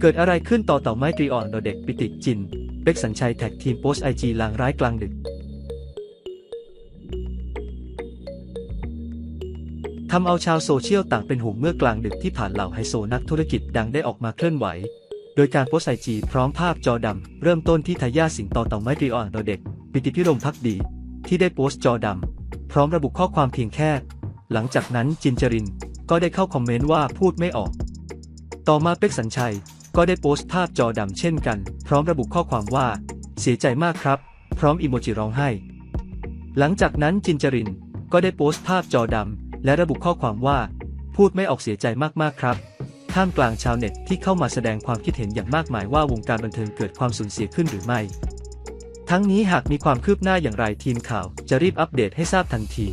เกิดอะไรขึ้นต่อเต่าไม้ตรีอ่อนโดเด็กปิติจินเบกสัญชัยแท็กทีมโพสไอจีลางร้ายกลางดึก ทำเอาชาวโซเชียลต่างเป็นห่วงเมื่อกลางดึกที่ผ่านเหล่าไฮโซนักธุรกิจดังได้ออกมาเคลื่อนไหว โดยการโพสไอจีพร้อมภาพจอดำ เริ่มต้นที่ทายาสิงโตเต่าไม้ตรีอ่อนโดเด็ก ปิติพิรมพักดี ที่ได้โพสต์จอดำ พร้อมระบุข้อความเพียงแค่ หลังจากนั้นจินจรินก็ได้เข้าคอมเมนต์ว่าพูดไม่ออก ต่อมาเป็กสัญชัย ก็ได้โพสต์ภาพจอดำเช่นกัน พร้อมระบุข้อความว่า เสียใจมากครับ พร้อมอีโมจิร้องไห้ หลังจากนั้นจินจรินก็ได้โพสต์ภาพจอดำและระบุข้อความว่า พูดไม่ออกเสียใจมากๆครับท่ามกลางชาวเน็ตที่เข้ามาแสดงความคิดเห็นอย่างมากมายว่าวงการบันเทิงเกิดความสูญเสียขึ้นหรือไม่ ทั้งนี้หากมีความคืบหน้าอย่างไรทีมข่าวจะรีบอัปเดตให้ทราบทันที